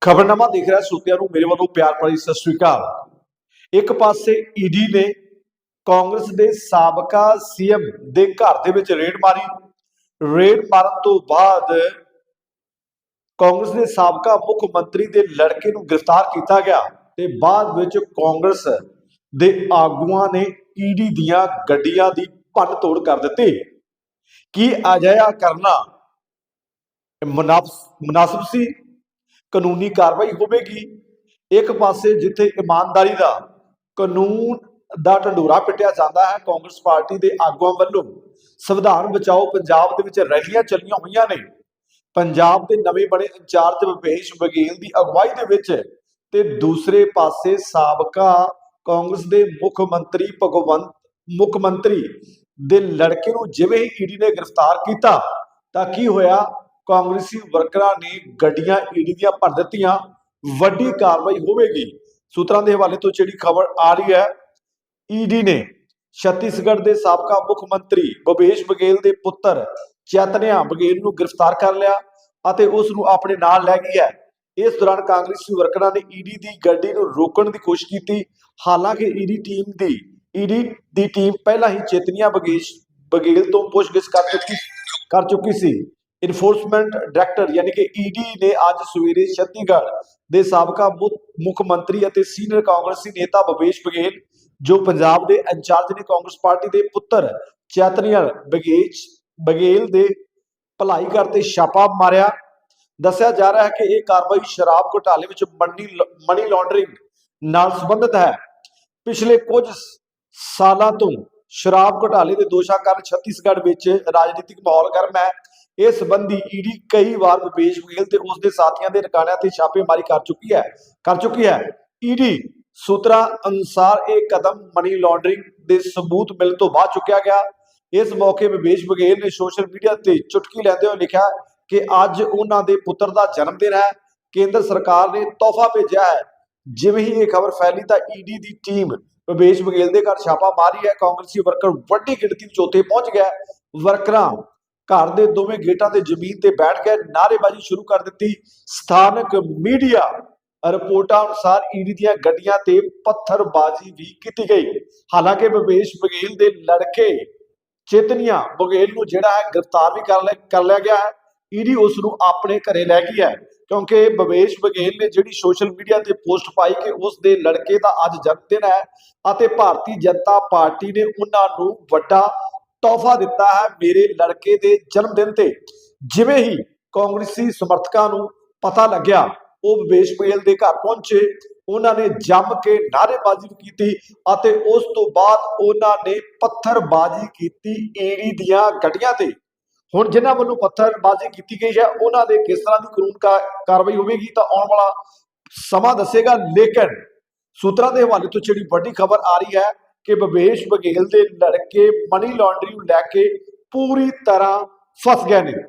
ਖਬਰਨਾਮਾ ਦੇਖ ਰਿਹਾ ਸਰੋਤਿਆਂ ਨੂੰ, ਮੇਰੇ ਵੱਲੋਂ ਪਿਆਰ ਭਰੀ ਸਤਿ ਸ੍ਰੀ ਅਕਾਲ। ਇੱਕ ਪਾਸੇ ਈਡੀ ਨੇ ਕਾਂਗਰਸ ਦੇ ਸਾਬਕਾ ਸੀਐਮ ਦੇ ਘਰ ਦੇ ਵਿੱਚ ਰੇਡ ਮਾਰੀ। ਰੇਡ ਮਾਰਨ ਤੋਂ ਬਾਅਦ ਕਾਂਗਰਸ ਦੇ ਸਾਬਕਾ ਮੁੱਖ ਮੰਤਰੀ ਦੇ ਲੜਕੇ ਨੂੰ ਗ੍ਰਿਫਤਾਰ ਕੀਤਾ ਗਿਆ ਤੇ ਬਾਅਦ ਵਿੱਚ ਕਾਂਗਰਸ ਦੇ ਆਗੂਆਂ ਨੇ ਈਡੀ ਦੀਆਂ ਗੱਡੀਆਂ ਦੀ ਭੰਨ ਤੋੜ ਕਰ ਦਿੱਤੀ। ਕੀ ਅਜਿਹਾ ਕਰਨਾ ਮੁਨਾਫ- ਮੁਨਾਸਿਬ ਸੀ? ਕਾਨੂੰਨੀ ਕਾਰਵਾਈ ਹੋਵੇਗੀ। ਇੱਕ ਪਾਸੇ ਜਿੱਥੇ ਇਮਾਨਦਾਰੀ ਦਾ ਕਾਨੂੰਨ ਦਾ ਢੰਡੋਰਾ ਪਿੱਟਿਆ ਜਾਂਦਾ ਹੈ, ਕਾਂਗਰਸ ਪਾਰਟੀ ਦੇ ਆਗੂਆਂ ਵੱਲੋਂ ਸੰਵਿਧਾਨ ਬਚਾਓ ਪੰਜਾਬ ਦੇ ਵਿੱਚ ਰੈਲੀਆਂ ਚੱਲੀਆਂ ਹੋਈਆਂ ਨੇ। ਪੰਜਾਬ ਦੇ ਨਵੇਂ ਬਣੇ ਇੰਚਾਰਜ ਵਿਭੇਸ਼ ਬਘੇਲ ਦੀ ਅਗਵਾਈ ਦੇ ਵਿੱਚ ਤੇ ਦੂਸਰੇ ਪਾਸੇ ਸਾਬਕਾ ਕਾਂਗਰਸ ਦੇ ਮੁੱਖ ਮੰਤਰੀ ਭਗਵੰਤ, ਮੁੱਖ ਮੰਤਰੀ ਦੇ ਲੜਕੇ ਨੂੰ ਜਿਵੇਂ ਹੀ ਈਡੀ ਨੇ ਗ੍ਰਿਫਤਾਰ ਕੀਤਾ, ਤਾਂ ਕੀ ਹੋਇਆ? ਕਾਂਗਰਸੀ ਵਰਕਰਾਂ ਨੇ ਗੱਡੀਆਂ ਈਡੀ ਦੀਆਂ ਭਰ ਦਿੱਤੀਆਂ, ਵੱਡੀ ਕਾਰਵਾਈ ਹੋਵੇਗੀ। ਸੂਤਰਾਂ ਦੇ ਹਵਾਲੇ ਤੋਂ ਜਿਹੜੀ ਖਬਰ ਆ ਰਹੀ ਹੈ, ਈਡੀ ਨੇ ਛੱਤੀਸਗੜ੍ਹ ਦੇ ਸਾਬਕਾ ਮੁੱਖ ਮੰਤਰੀ ਭੁਪੇਸ਼ ਬਘੇਲ ਦੇ ਪੁੱਤਰ ਚੈਤਨਿਆ ਬਘੇਲ ਨੂੰ ਗ੍ਰਿਫਤਾਰ ਕਰ ਲਿਆ ਅਤੇ ਉਸ ਨੂੰ ਆਪਣੇ ਨਾਲ ਲੈ ਗਈ ਹੈ। ਇਸ ਦੌਰਾਨ ਕਾਂਗਰਸੀ ਵਰਕਰਾਂ ਨੇ ਈਡੀ ਦੀ ਗੱਡੀ ਨੂੰ ਰੋਕਣ ਦੀ ਕੋਸ਼ਿਸ਼ ਕੀਤੀ। ਹਾਲਾਂਕਿ ਈਡੀ ਟੀਮ ਦੀ, ਈਡੀ ਦੀ ਟੀਮ ਪਹਿਲਾਂ ਹੀ ਚੇਤਨੀਆ ਬਗੇਸ਼ ਬਗੇਲ ਤੋਂ ਪੁੱਛਗਿੱਛ ਕਰ ਚੁੱਕੀ ਕਰ ਚੁੱਕੀ ਸੀ। ਇਨਫੋਰਸਮੈਂਟ ਡਾਇਰੈਕਟਰ ਯਾਨੀ ਕਿ ਈਡੀ ਨੇ ਅੱਜ ਸਵੇਰੇ ਛੱਤੀਸਗੜ੍ਹ ਦੇ ਸਾਬਕਾ ਮੁੱਖ- ਮੰਤਰੀ ਅਤੇ ਸੀਨੀਅਰ ਕਾਂਗਰਸੀ ਨੇਤਾ ਭਵੇਸ਼ ਬਘੇਲ, ਜੋ ਪੰਜਾਬ ਦੇ ਇੰਚਾਰਜ ਨੇ ਕਾਂਗਰਸ ਪਾਰਟੀ ਦੇ ਪੁੱਤਰ ਚੈਤਨਿਆ ਬਗੇਸ਼ ਬਘੇਲ ਦੇ ਭਲਾਈ ਕਰਤੇ ਛਾਪਾ ਮਾਰਿਆ। ਦੱਸਿਆ ਜਾ ਰਿਹਾ ਹੈ ਕਿ ਇਹ ਕਾਰਵਾਈ ਸ਼ਰਾਬ ਘੁਟਾਲੇ ਵਿੱਚ ਮਨੀ ਮਨੀ ਲਾਂਡਰਿੰਗ ਨਾਲ ਸੰਬੰਧਿਤ ਹੈ। ਪਿਛਲੇ ਕੁਝ ਸਾਲਾਂ ਤੋਂ ਸ਼ਰਾਬ ਘੁਟਾਲੇ ਦੇ ਦੋਸ਼ਾਂ ਕਾਰਨ ਛੱਤੀਸਗੜ੍ਹ ਵਿੱਚ ਰਾਜਨੀਤਿਕ ਮਾਹੌਲ ਗਰਮ ਹੈ। ਇਸ ਸੰਬੰਧੀ ਈਡੀ ਕਈ ਵਾਰ ਵਿਪੇਸ਼ ਬਘੇਲ ਤੇ ਉਸ ਦੇ ਸਾਥੀਆਂ ਦੇ ਟਿਕਾਣਿਆਂ ਤੇ ਛਾਪੇਮਾਰੀ ਕਰ ਚੁੱਕੀ ਹੈ, ਕਰ ਚੁੱਕੀ ਹੈ। ਈਡੀ ਸੂਤਰਾਂ ਅਨੁਸਾਰ ਇਹ ਕਦਮ ਮਨੀ ਲਾਂਡਰਿੰਗ ਦੇ ਸਬੂਤ ਮਿਲਣ ਤੋਂ ਬਾਅਦ ਚੁੱਕਿਆ ਗਿਆ। ਇਸ ਮੌਕੇ ਵਿਵੇਸ਼ ਬਘੇਲ ਨੇ ਸੋਸ਼ਲ ਮੀਡੀਆ ਤੇ ਚੁਟਕੀ ਲੈਂਦੇ ਹੋਏ ਲਿਖਿਆ ਕਿ ਅੱਜ ਉਹਨਾਂ ਦੇ ਪੁੱਤਰ ਦਾ ਜਨਮ ਦਿਨ ਹੈ। ਕੇਂਦਰ ਸਰਕਾਰ ਨੇ ਤੋਹਫਾ ਭੇਜਿਆ ਹੈ। ਜਿਵੇਂ ਹੀ ਇਹ ਖਬਰ ਫੈਲੀ ਤਾਂ ਈਡੀ ਦੀ ਟੀਮ ਵਿਵੇਸ਼ ਬਘੇਲ ਦੇ ਘਰ ਛਾਪਾ ਮਾਰੀ ਹੈ। ਕਾਂਗਰਸੀ ਵਰਕਰ ਵੱਡੀ ਗਿਣਤੀ ਵਿੱਚ ਉੱਥੇ ਪਹੁੰਚ ਗਿਆ। ਵਰਕਰਾਂ ਘਰ ਦੇ ਦੋਵੇਂ ਗੇਟਾਂ ਤੇ ਜ਼ਮੀਨ ਤੇ ਬੈਠ ਕੇ ਨਾਅਰੇਬਾਜ਼ੀ ਸ਼ੁਰੂ ਕਰ ਦਿੱਤੀ। ਸਥਾਨਕ ਮੀਡੀਆ ਰਿਪੋਰਟਾਂ ਅਨੁਸਾਰ ਈਡੀ ਦੀਆਂ ਗੱਡੀਆਂ ਤੇ ਪੱਥਰਬਾਜ਼ੀ ਵੀ ਕੀਤੀ ਗਈ। ਹਾਲਾਂਕਿ ਵਿਵੇਸ਼ ਬਘੇਲ ਦੇ ਲੜਕੇ ਚੇਤਨੀਆ ਬਘੇਲ ਨੂੰ ਜਿਹੜਾ ਹੈ ਗ੍ਰਿਫਤਾਰ ਵੀ ਕਰ ਲਿਆ ਕਰ ਲਿਆ ਗਿਆ ਹੈ। ਈਡੀ ਉਸ ਨੂੰ ਆਪਣੇ ਘਰੇ ਲੈ ਗਈ ਹੈ, ਕਿਉਂਕਿ ਬਵੇਸ਼ ਬਘੇਲ ਨੇ ਜਿਹੜੀ ਸੋਸ਼ਲ ਮੀਡੀਆ ਤੇ ਪੋਸਟ ਪਾਈ ਕਿ ਉਸ ਦੇ ਲੜਕੇ ਦਾ ਅੱਜ ਜਨਮ ਦਿਨ ਹੈ ਅਤੇ ਭਾਰਤੀ ਜਨਤਾ ਪਾਰਟੀ ਨੇ ਉਹਨਾਂ ਨੂੰ ਵੱਡਾ ਤੋਹਫਾ ਦਿੱਤਾ ਹੈ ਮੇਰੇ ਲੜਕੇ ਦੇ ਜਨਮ ਦਿਨ ਤੇ। ਜਿਵੇਂ ਹੀ ਕਾਂਗਰਸੀ ਸਮਰਥਕਾਂ ਨੂੰ ਪਤਾ ਲੱਗਿਆ, ਉਹ ਬਵੇਸ਼ ਬਘੇਲ ਦੇ ਘਰ ਪਹੁੰਚੇ, ਉਹਨਾਂ ਨੇ ਜੰਮ ਕੇ ਨਾਅਰੇਬਾਜ਼ੀ ਕੀਤੀ ਅਤੇ ਉਸ ਤੋਂ ਬਾਅਦ ਉਹਨਾਂ ਨੇ ਪੱਥਰਬਾਜ਼ੀ ਕੀਤੀ ਈੜੀ ਦੀਆਂ ਗੱਡੀਆਂ ਤੇ। ਹੁਣ ਜਿਨ੍ਹਾਂ ਵੱਲੋਂ ਪੱਥਰਬਾਜ਼ੀ ਕੀਤੀ ਗਈ ਹੈ, ਉਹਨਾਂ ਦੇ ਕਿਸ ਤਰ੍ਹਾਂ ਦੀ ਕਾਨੂੰਨ ਕਾਰਵਾਈ ਹੋਵੇਗੀ ਤਾਂ ਆਉਣ ਵਾਲਾ ਸਮਾਂ ਦੱਸੇਗਾ, ਲੇਕਿਨ ਸੂਤਰਾਂ ਦੇ ਹਵਾਲੇ ਤੋਂ ਜਿਹੜੀ ਵੱਡੀ ਖਬਰ ਆ ਰਹੀ ਹੈ ਕਿ ਭਵੇਸ਼ ਬਘੇਲ ਦੇ ਲੜਕੇ ਮਨੀ ਲਾਂਡਰੀ ਨੂੰ ਲੈ ਕੇ ਪੂਰੀ ਤਰ੍ਹਾਂ ਫਸ ਗਏ ਨੇ। ਧੰਨ-